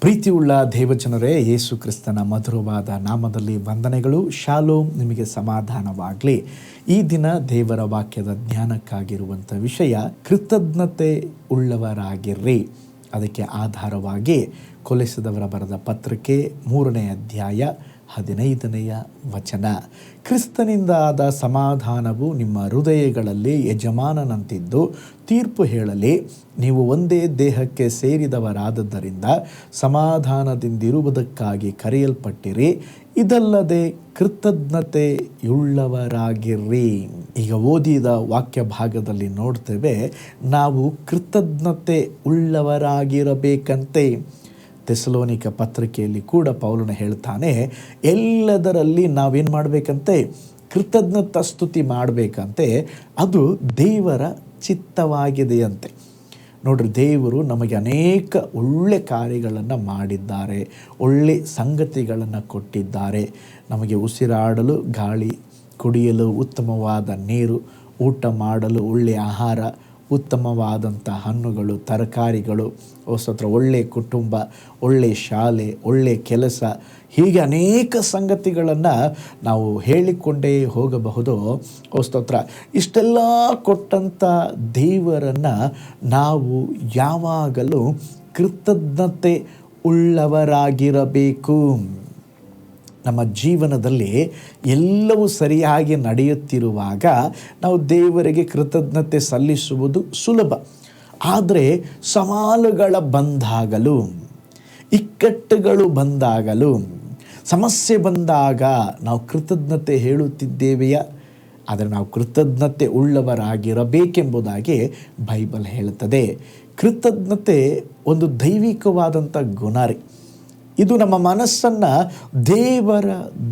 ಪ್ರೀತಿಯುಳ್ಳ ದೇವಜನರೇ, ಯೇಸು ಕ್ರಿಸ್ತನ ಮಧುರವಾದ ನಾಮದಲ್ಲಿ ವಂದನೆಗಳು. ಶಾಲೋಮ್, ನಿಮಗೆ ಸಮಾಧಾನವಾಗಲಿ. ಈ ದಿನ ದೇವರ ವಾಕ್ಯದ ಜ್ಞಾನಕ್ಕಾಗಿರುವಂಥ ವಿಷಯ, ಕೃತಜ್ಞತೆ ಉಳ್ಳವರಾಗಿರ್ರಿ. ಅದಕ್ಕೆ ಆಧಾರವಾಗಿ ಕೊಲೆಸದವರ ಬರೆದ ಪತ್ರಿಕೆ ಮೂರನೇ ಅಧ್ಯಾಯ ಹದಿನೈದನೆಯ ವಚನ. ಕ್ರಿಸ್ತನಿಂದ ಆದ ಸಮಾಧಾನವು ನಿಮ್ಮ ಹೃದಯಗಳಲ್ಲಿ ಯಜಮಾನನಂತಿದ್ದು, ತೀರ್ಪು ಹೇಳಲಿ. ನೀವು ಒಂದೇ ದೇಹಕ್ಕೆ ಸೇರಿದವರಾದದ್ದರಿಂದ ಸಮಾಧಾನದಿಂದಿರುವುದಕ್ಕಾಗಿ ಕರೆಯಲ್ಪಟ್ಟಿರಿ. ಇದಲ್ಲದೆ ಕೃತಜ್ಞತೆಯುಳ್ಳವರಾಗಿರ್ರಿ ಈಗ ಓದಿದ ವಾಕ್ಯ ಭಾಗದಲ್ಲಿ ನೋಡ್ತೇವೆ, ನಾವು ಕೃತಜ್ಞತೆ ಉಳ್ಳವರಾಗಿರಬೇಕಂತೆ ತೆಸಲೋನಿಕ ಪತ್ರಿಕೆಯಲ್ಲಿ ಕೂಡ ಪೌಲನ ಹೇಳ್ತಾನೆ, ಎಲ್ಲದರಲ್ಲಿ ನಾವೇನು ಮಾಡಬೇಕಂತೆ? ಕೃತಜ್ಞತಾ ಸ್ತುತಿ ಮಾಡಬೇಕಂತೆ, ಅದು ದೇವರ ಚಿತ್ತವಾಗಿದೆಯಂತೆ. ನೋಡ್ರಿ, ದೇವರು ನಮಗೆ ಅನೇಕ ಒಳ್ಳೆ ಕಾರ್ಯಗಳನ್ನು ಮಾಡಿದ್ದಾರೆ, ಒಳ್ಳೆ ಸಂಗತಿಗಳನ್ನು ಕೊಟ್ಟಿದ್ದಾರೆ. ನಮಗೆ ಉಸಿರಾಡಲು, ಗಾಳಿ ಕುಡಿಯಲು, ಉತ್ತಮವಾದ ನೀರು, ಊಟ ಮಾಡಲು ಒಳ್ಳೆಯ ಆಹಾರ ಉತ್ತಮವಾದಂಥ ಹಣ್ಣುಗಳು, ತರಕಾರಿಗಳು, ಹೊಸತ್ರ ಒಳ್ಳೆಯ ಕುಟುಂಬ ಒಳ್ಳೆಯ ಶಾಲೆ ಒಳ್ಳೆಯ ಕೆಲಸ, ಹೀಗೆ ಅನೇಕ ಸಂಗತಿಗಳನ್ನು ನಾವು ಹೇಳಿಕೊಂಡೇ ಹೋಗಬಹುದು. ಸ್ತೋತ್ರ ಇಷ್ಟೆಲ್ಲ ಕೊಟ್ಟಂಥ ದೇವರನ್ನು ನಾವು ಯಾವಾಗಲೂ ಕೃತಜ್ಞತೆ ಉಳ್ಳವರಾಗಿರಬೇಕು. ನಮ್ಮ ಜೀವನದಲ್ಲಿ ಎಲ್ಲವೂ ಸರಿಯಾಗಿ ನಡೆಯುತ್ತಿರುವಾಗ ನಾವು ದೇವರಿಗೆ ಕೃತಜ್ಞತೆ ಸಲ್ಲಿಸುವುದು ಸುಲಭ. ಆದರೆ ಸವಾಲುಗಳ ಬಂದಾಗಲೂ, ಇಕ್ಕಟ್ಟುಗಳು ಬಂದಾಗಲೂ, ಸಮಸ್ಯೆ ಬಂದಾಗ ನಾವು ಕೃತಜ್ಞತೆ ಹೇಳುತ್ತಿದ್ದೇವೆಯಾ? ಆದರೆ ನಾವು ಕೃತಜ್ಞತೆ ಉಳ್ಳವರಾಗಿರಬೇಕೆಂಬುದಾಗಿ ಬೈಬಲ್ ಹೇಳುತ್ತದೆ. ಕೃತಜ್ಞತೆ ಒಂದು ದೈವಿಕವಾದಂಥ ಗುಣ ರೀ. ಇದು ನಮ್ಮ ಮನಸ್ಸನ್ನು ದೇವರ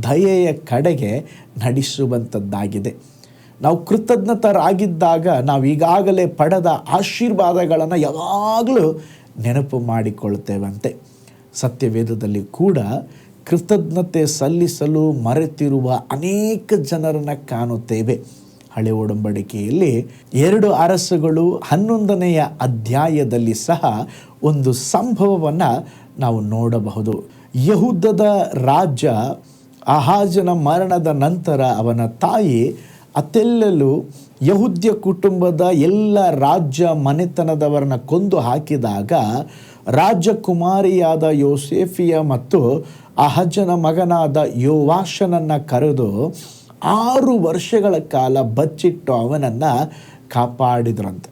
ದಯೆಯ ಕಡೆಗೆ ನಡೆಸುವಂಥದ್ದಾಗಿದೆ. ನಾವು ಕೃತಜ್ಞತರಾಗಿದ್ದಾಗ, ನಾವು ಈಗಾಗಲೇ ಪಡೆದ ಆಶೀರ್ವಾದಗಳನ್ನು ಯಾವಾಗಲೂ ನೆನಪು ಮಾಡಿಕೊಳ್ತೇವಂತೆ. ಸತ್ಯವೇದದಲ್ಲಿ ಕೂಡ ಕೃತಜ್ಞತೆ ಸಲ್ಲಿಸಲು ಮರೆತಿರುವ ಅನೇಕ ಜನರನ್ನು ಕಾಣುತ್ತೇವೆ. ಹಳೆ ಒಡಂಬಡಿಕೆಯಲ್ಲಿ ಎರಡು ಅರಸುಗಳು ಹನ್ನೊಂದನೆಯ ಅಧ್ಯಾಯದಲ್ಲಿ ಸಹ ಒಂದು ಸಂಭವವನ್ನು ನಾವು ನೋಡಬಹುದು. ಯಹುದ್ದದ ರಾಜ್ಯ ಅಹಾಜನ ಮರಣದ ನಂತರ ಅವನ ತಾಯಿ ಅತೆಲ್ಲಲು ಯಹುದ್ಯ ಕುಟುಂಬದ ಎಲ್ಲ ರಾಜ್ಯ ಮನೆತನದವರನ್ನ ಕೊಂದು ಹಾಕಿದಾಗ ರಾಜಕುಮಾರಿಯಾದ ಯೋಸೇಫಿಯ ಮತ್ತು ಅಹಜನ ಮಗನಾದ ಯೋವಾಶನನ್ನು ಕರೆದು ಆರು ವರ್ಷಗಳ ಕಾಲ ಬಚ್ಚಿಟ್ಟು ಅವನನ್ನು ಕಾಪಾಡಿದ್ರಂತೆ.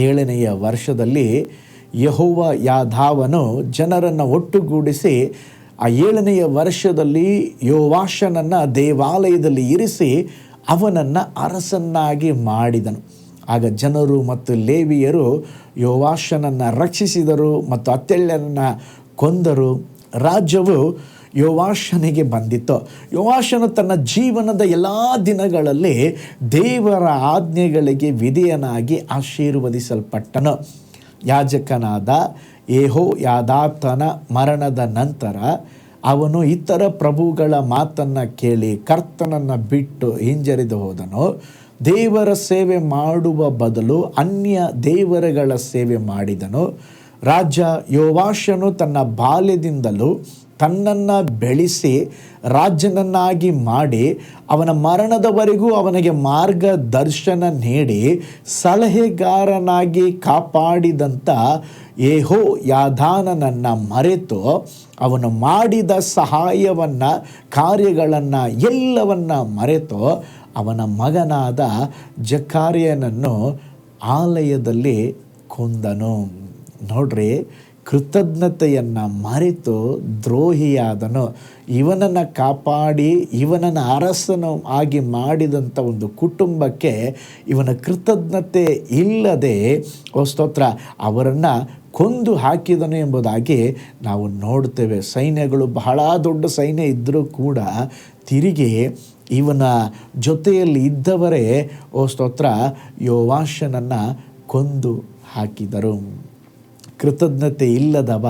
ಏಳನೆಯ ವರ್ಷದಲ್ಲಿ ಯಹೋವ ಯಾಧಾವನು ಜನರನ್ನು ಒಟ್ಟುಗೂಡಿಸಿ ಆ ಏಳನೆಯ ವರ್ಷದಲ್ಲಿ ಯೋವಾಶನನ್ನು ದೇವಾಲಯದಲ್ಲಿ ಇರಿಸಿ ಅವನನ್ನು ಅರಸನ್ನಾಗಿ ಮಾಡಿದನು. ಆಗ ಜನರು ಮತ್ತು ಲೇವಿಯರು ಯೋವಾಶನನ್ನು ರಕ್ಷಿಸಿದರು ಮತ್ತು ಅತ್ತೆಳ್ಳನನ್ನು ಕೊಂದರು. ರಾಜ್ಯವು ಯೋವಾಶನಿಗೆ ಬಂದಿತ್ತು. ಯೋವಾಶನು ತನ್ನ ಜೀವನದ ಎಲ್ಲ ದಿನಗಳಲ್ಲಿ ದೇವರ ಆಜ್ಞೆಗಳಿಗೆ ವಿಧೇಯನಾಗಿ ಆಶೀರ್ವದಿಸಲ್ಪಟ್ಟನು. ಯಾಜಕನಾದ ಏಹೋ ಯಾದಾತನ ಮರಣದ ನಂತರ ಅವನು ಇತರ ಪ್ರಭುಗಳ ಮಾತನ್ನು ಕೇಳಿ ಕರ್ತನನ್ನು ಬಿಟ್ಟು ಹಿಂಜರಿದು ಹೋದನು. ದೇವರ ಸೇವೆ ಮಾಡುವ ಬದಲು ಅನ್ಯ ದೇವರುಗಳ ಸೇವೆ ಮಾಡಿದನು. ರಾಜ ಯೋವಾಶನು ತನ್ನ ಬಾಲ್ಯದಿಂದಲೂ ತನ್ನನ್ನು ಬೆಳೆಸಿ ರಾಜ್ಯನನ್ನಾಗಿ ಮಾಡಿ ಅವನ ಮರಣದವರೆಗೂ ಅವನಿಗೆ ಮಾರ್ಗದರ್ಶನ ನೀಡಿ ಸಲಹೆಗಾರನಾಗಿ ಕಾಪಾಡಿದಂಥ ಏಹೋ ಯಾದಾನನನ್ನು ಮರೆತು ಅವನು ಮಾಡಿದ ಸಹಾಯವನ್ನು, ಕಾರ್ಯಗಳನ್ನು ಎಲ್ಲವನ್ನ ಮರೆತು ಅವನ ಮಗನಾದ ಜಕಾರ್ಯನನ್ನು ಆಲಯದಲ್ಲಿ ಕೊಂದನು. ನೋಡ್ರಿ ಕೃತಜ್ಞತೆಯನ್ನು ಮರೆತು ದ್ರೋಹಿಯಾದನು. ಇವನನ್ನು ಕಾಪಾಡಿ, ಇವನನ್ನು ಅರಸನು ಆಗಿ ಮಾಡಿದಂಥ ಒಂದು ಕುಟುಂಬಕ್ಕೆ ಇವನ ಕೃತಜ್ಞತೆ ಇಲ್ಲದೆ ಸ್ತೋತ್ರ, ಅವರನ್ನು ಕೊಂದು ಹಾಕಿದನು ಎಂಬುದಾಗಿ ನಾವು ನೋಡ್ತೇವೆ. ಸೈನ್ಯಗಳು ಬಹಳ ದೊಡ್ಡ ಸೈನ್ಯ ಇದ್ದರೂ ಕೂಡ ತಿರುಗಿ ಇವನ ಜೊತೆಯಲ್ಲಿ ಇದ್ದವರೇ, ಓ ಸ್ತೋತ್ರ ಯೋವಾಶನನ್ನು ಕೊಂದು ಹಾಕಿದರು. ಕೃತಜ್ಞತೆ ಇಲ್ಲದವ,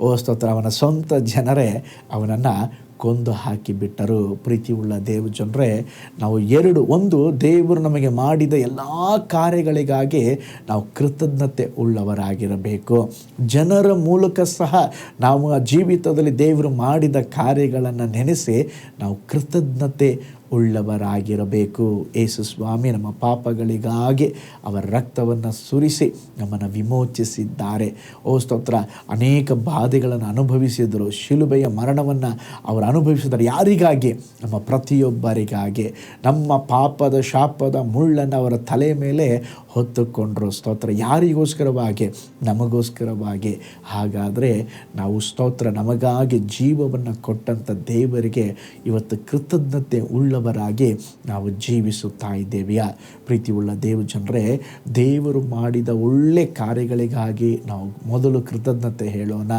ಓ ಸ್ತೋತ್ರ, ಅವನ ಸ್ವಂತ ಜನರೇ ಅವನನ್ನು ಕೊಂದು ಹಾಕಿಬಿಟ್ಟರು. ಪ್ರೀತಿಯುಳ್ಳ ದೇವ ಜನರೇ, ನಾವು ಎರಡು, ಒಂದು, ದೇವರು ನಮಗೆ ಮಾಡಿದ ಎಲ್ಲ ಕಾರ್ಯಗಳಿಗಾಗಿ ನಾವು ಕೃತಜ್ಞತೆ ಉಳ್ಳವರಾಗಿರಬೇಕು. ಜನರ ಮೂಲಕ ಸಹ ನಾವು ಆ ಜೀವಿತದಲ್ಲಿ ದೇವರು ಮಾಡಿದ ಕಾರ್ಯಗಳನ್ನು ನೆನೆಸಿ ನಾವು ಕೃತಜ್ಞತೆ ಉಳ್ಳವರಾಗಿರಬೇಕು. ಯೇಸು ಸ್ವಾಮಿ ನಮ್ಮ ಪಾಪಗಳಿಗಾಗಿ ಅವರ ರಕ್ತವನ್ನು ಸುರಿಸಿ ನಮ್ಮನ್ನು ವಿಮೋಚಿಸಿದ್ದಾರೆ. ಓ ಸ್ತೋತ್ರ, ಅನೇಕ ಬಾಧೆಗಳನ್ನು ಅನುಭವಿಸಿದರು. ಶಿಲುಬೆಯ ಮರಣವನ್ನು ಅವರು ಅನುಭವಿಸಿದರು ಯಾರಿಗಾಗಿ? ನಮ್ಮ ಪ್ರತಿಯೊಬ್ಬರಿಗಾಗಿ. ನಮ್ಮ ಪಾಪದ ಶಾಪದ ಮುಳ್ಳನ್ನು ಅವರ ತಲೆ ಮೇಲೆ ಹೊತ್ತುಕೊಂಡರು. ಸ್ತೋತ್ರ, ಯಾರಿಗೋಸ್ಕರವಾಗಿ? ನಮಗೋಸ್ಕರವಾಗಿ. ಹಾಗಾದರೆ ನಾವು ಸ್ತೋತ್ರ, ನಮಗಾಗಿ ಜೀವವನ್ನು ಕೊಟ್ಟಂಥ ದೇವರಿಗೆ ಇವತ್ತು ಕೃತಜ್ಞತೆ ಉಳ್ಳವರಾಗಿ ನಾವು ಜೀವಿಸುತ್ತಾ ಇದ್ದೇವೆಯಾ? ಪ್ರೀತಿಯುಳ್ಳ ದೇವ ಜನರೇ, ದೇವರು ಮಾಡಿದ ಒಳ್ಳೆ ಕಾರ್ಯಗಳಿಗಾಗಿ ನಾವು ಮೊದಲು ಕೃತಜ್ಞತೆ ಹೇಳೋಣ.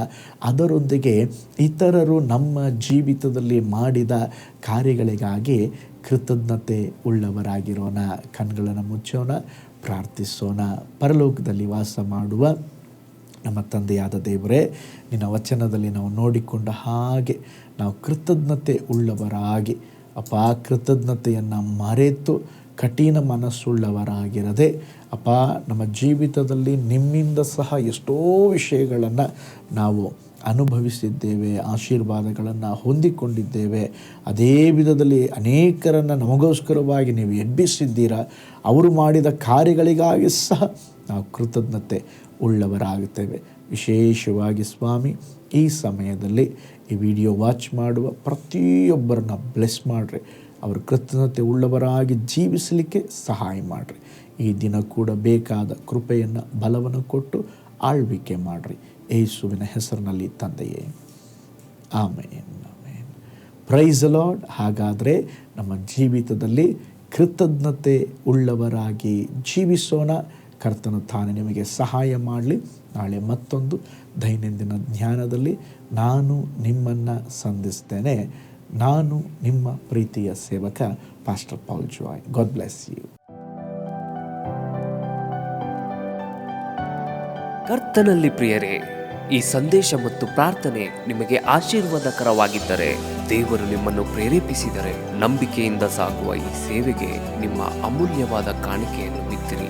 ಅದರೊಂದಿಗೆ ಇತರರು ನಮ್ಮ ಜೀವಿತದಲ್ಲಿ ಮಾಡಿದ ಕಾರ್ಯಗಳಿಗಾಗಿ ಕೃತಜ್ಞತೆ ಉಳ್ಳವರಾಗಿರೋಣ. ಕಣ್ಗಳನ್ನು ಮುಚ್ಚೋಣ, ಪ್ರಾರ್ಥಿಸೋಣ. ಪರಲೋಕದಲ್ಲಿ ವಾಸ ಮಾಡುವ ನಮ್ಮ ತಂದೆಯಾದ ದೇವರೇ, ನಿನ್ನ ವಚನದಲ್ಲಿ ನಾವು ನೋಡಿಕೊಂಡ ಹಾಗೆ ನಾವು ಕೃತಜ್ಞತೆ ಉಳ್ಳವರಾಗಿ ಅಪ್ಪ ಕೃತಜ್ಞತೆಯನ್ನು ಮರೆತು ಕಠಿಣ ಮನಸ್ಸುಳ್ಳವರಾಗಿರದೆ ಅಪ್ಪ ನಮ್ಮ ಜೀವಿತದಲ್ಲಿ ನಿಮ್ಮಿಂದ ಸಹ ಎಷ್ಟೋ ವಿಷಯಗಳನ್ನು ನಾವು ಅನುಭವಿಸಿದ್ದೇವೆ, ಆಶೀರ್ವಾದಗಳನ್ನು ಹೊಂದಿಕೊಂಡಿದ್ದೇವೆ. ಅದೇ ವಿಧದಲ್ಲಿ ಅನೇಕರನ್ನು ನಮಗೋಸ್ಕರವಾಗಿ ನೀವು ಎಬ್ಬಿಸಿದ್ದೀರಾ, ಅವರು ಮಾಡಿದ ಕಾರ್ಯಗಳಿಗಾಗಿ ಸಹ ನಾವು ಕೃತಜ್ಞತೆ ಉಳ್ಳವರಾಗುತ್ತೇವೆ. ವಿಶೇಷವಾಗಿ ಸ್ವಾಮಿ, ಈ ಸಮಯದಲ್ಲಿ ಈ ವಿಡಿಯೋ ವಾಚ್ ಮಾಡುವ ಪ್ರತಿಯೊಬ್ಬರನ್ನ ಬ್ಲೆಸ್ ಮಾಡಿರಿ. ಅವರು ಕೃತಜ್ಞತೆ ಉಳ್ಳವರಾಗಿ ಜೀವಿಸಲಿಕ್ಕೆ ಸಹಾಯ ಮಾಡಿರಿ. ಈ ದಿನ ಕೂಡ ಬೇಕಾದ ಕೃಪೆಯನ್ನು, ಬಲವನ್ನು ಕೊಟ್ಟು ಆಳ್ವಿಕೆ ಮಾಡಿರಿ. ಯೇಸುವಿನ ಹೆಸರಿನಲ್ಲಿ ತಂದೆಯೇ. ಆಮೇನ್ ಆಮೇನ್. ಪ್ರೈಸ್ ಲಾರ್ಡ್ ಹಾಗಾದರೆ ನಮ್ಮ ಜೀವಿತದಲ್ಲಿ ಕೃತಜ್ಞತೆ ಉಳ್ಳವರಾಗಿ ಜೀವಿಸೋಣ. ಕರ್ತನು ತಾನೇ ನಿಮಗೆ ಸಹಾಯ ಮಾಡಲಿ. ನಾಳೆ ಮತ್ತೊಂದು ದೈನಂದಿನ ಧ್ಯಾನದಲ್ಲಿ ನಾನು ನಿಮ್ಮನ್ನು ಸಂಧಿಸ್ತೇನೆ. ನಾನು ನಿಮ್ಮ ಪ್ರೀತಿಯ ಸೇವಕ pastor Paul Joy God bless you ಕರ್ತನಲ್ಲಿ ಪ್ರಿಯರೇ, ಈ ಸಂದೇಶ ಮತ್ತು ಪ್ರಾರ್ಥನೆ ನಿಮಗೆ ಆಶೀರ್ವಾದಕರವಾಗಿದ್ದರೆ ದೇವರು ನಿಮ್ಮನ್ನು ಪ್ರೇರೇಪಿಸಿದರೆ ನಂಬಿಕೆಯಿಂದ ಸಾಗುವ ಈ ಸೇವೆಗೆ ನಿಮ್ಮ ಅಮೂಲ್ಯವಾದ ಕಾಣಿಕೆಯನ್ನು ಬಿತ್ತಿರಿ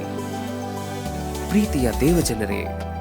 ಪ್ರೀತಿಯ ದೇವಜನರೇ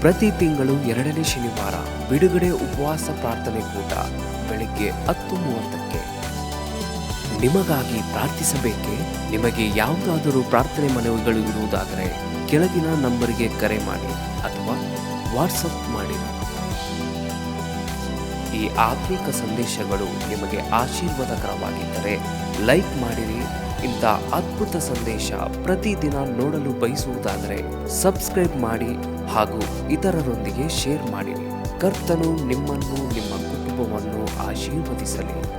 ಪ್ರತಿ ತಿಂಗಳು ಎರಡನೇ ಶನಿವಾರ ಬಿಡುಗಡೆ ಉಪವಾಸ ಪ್ರಾರ್ಥನೆ ಕೂಟ ಬೆಳಿಗ್ಗೆ ಹತ್ತು ಮೂವತ್ತಕ್ಕೆ. ನಿಮಗಾಗಿ ಪ್ರಾರ್ಥಿಸಬೇಕೆ? ನಿಮಗೆ ಯಾವುದಾದರೂ ಪ್ರಾರ್ಥನೆ ಮನವಿಗಳು ಇರುವುದಾದರೆ ಕೆಳಗಿನ ನಂಬರಿಗೆ ಕರೆ ಮಾಡಿ ಅಥವಾ ವಾಟ್ಸಪ್ ಮಾಡಿ. ಈ ಆತ್ಮಿಕ ಸಂದೇಶಗಳು ನಿಮಗೆ ಆಶೀರ್ವಾದಕರವಾಗಿದ್ದರೆ ಲೈಕ್ ಮಾಡಿರಿ. ಇಂಥ ಅದ್ಭುತ ಸಂದೇಶ ಪ್ರತಿದಿನ ನೋಡಲು ಬಯಸುವುದಾದರೆ ಸಬ್ಸ್ಕ್ರೈಬ್ ಮಾಡಿ. ಹಾಗೂ ಇತರರೊಂದಿಗೆ ಶೇರ್ ಮಾಡಿರಿ. ಕರ್ತನು ನಿಮ್ಮನ್ನು ನಿಮ್ಮ ಕುಟುಂಬವನ್ನು ಆಶೀರ್ವದಿಸಲಿ.